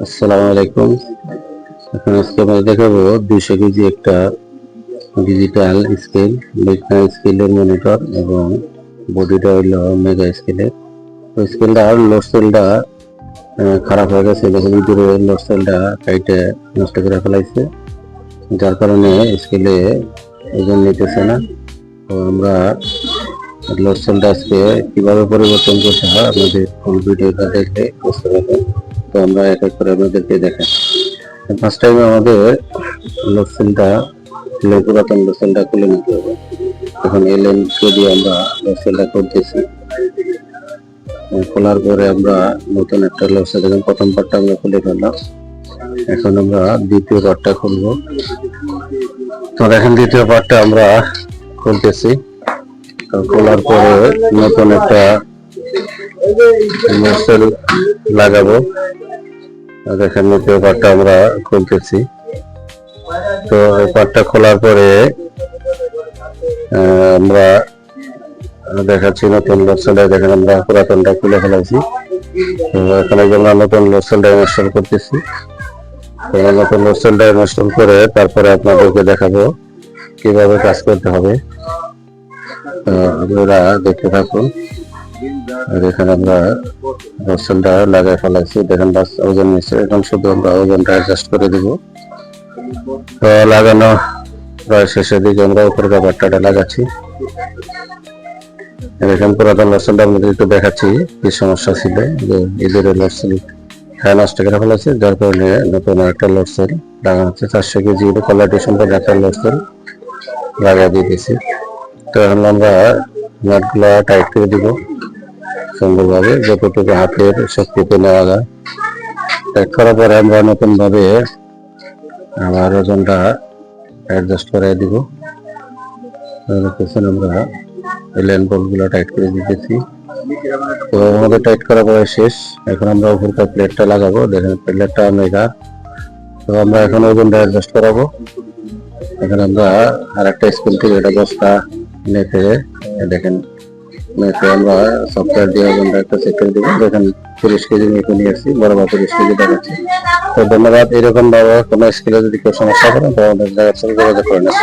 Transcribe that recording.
আসসালামু আলাইকুম। এখন আজকে আমরা দেখাবো দুইশো কেজি একটা ডিজিটাল স্কেল মেগা স্কেলের মনিটর এবং বডিটা হইল মেগা স্কেলের ওই স্কেলটা লোড সেলটা খারাপ হয়ে গেছে দেখুন ভিতরে লোড সেলটা কাইটে নষ্ট করে ফেলাইছে, যার কারণে স্কেলে ওজন নিতেছে না। তো আমরা লোড সেলটা আজকে কীভাবে পরিবর্তন করতে হয় আপনাদের ফুল ভিডিওটা দেখলে বুঝতে পারবেন। তো আমরা এক এক করে আপনাদেরকে দেখাই। ফার্স্ট টাইম আমাদের লোডসেলটা পুরাতন লোডসেলটা খুলে নিতে হবে। এখন এলএন কে দিয়ে আমরা লোডসেলটা করতেছি খোলার পরে আমরা নতুন একটা লোডসেল দেখুন প্রথম পার্টটা আমরা খুলে ফেললাম। এখন আমরা দ্বিতীয় পার্টটা খুলবো। তো দেখেন দ্বিতীয় পার্টটা আমরা খুলতেছি। খোলার পরে নতুন একটা লোডসেল লাগাবো। আর দেখেন দ্বিতীয় পার্টটা আমরা খুলতেছি। তো এই পার্টটা খোলার পরে আমরা দেখাচ্ছি নতুন লোডসেলটা দেখেন আমরা পুরাতনটা খুলে ফেলাইছি তো এখানে আমরা নতুন লোডসেলটা ইনস্টল করতেছি। তো নতুন লোডসেলটা ইনস্টল করে তারপরে আপনাদেরকে দেখাবো কীভাবে কাজ করতে হবে। আপনারা দেখতে থাকুন। আর এখানে আমরা হোস্টেলটা লাগাই ফেলাইছি। দেখেন ওজন নিচ্ছে। এখন শুধু আমরা ওজনটা অ্যাডজাস্ট করে দিব। তো লাগানো প্রায় শেষের দিকে আমরা উপরে ব্যাপারটা লাগাচ্ছি। দেখেন, পুরাতন লোডসেলটা আমাদের একটু দেখাচ্ছি, কি সমস্যা ছিল, যে এদের লোডসেল হ্যাঁ নষ্ট করে ফেলেছে, যার কারণে নতুন একটা লোডসেল লাগানো হচ্ছে। চারশো কেজি কোয়ালিটি সম্পর্কে একটা লোডসেল লাগাই দিয়েছি। তো এখন আমরা নাটগুলা টাইট করে দিব। সুন্দরভাবে যতটুকু হাতের শক্তিতে নেওয়া যায়। টাইট করার পরে আমরা নতুন ভাবে আবার ওজনটা অ্যাডজাস্ট করে দিব। আমরা এলিয়ানগুলো টাইট করে দিতেছি। তো আমাদের টাইট করা পরে শেষ। এখন আমরা উপরকার প্লেটটা লাগাবো। দেখেন প্লেটটা মেগা তো আমরা এখন ওজনটা অ্যাডজাস্ট করাবো। এখানে আমরা আর একটা স্কুল থেকে এটা বস্তা নেতে দেখেন মেপে আমরা সফটওয়্যার দিয়ে ওজনটা একটা চেক করে দেবো দেখেন তিরিশ কেজি মেপে নিয়ে আসছি বরাবর তিরিশ কেজি দেখাচ্ছি তো ধন্যবাদ এরকম ভাবে কোনো স্কেলে যদি কেউ সমস্যা করেন তো আমাদের জায়গা যোগাযোগ করে নেবেন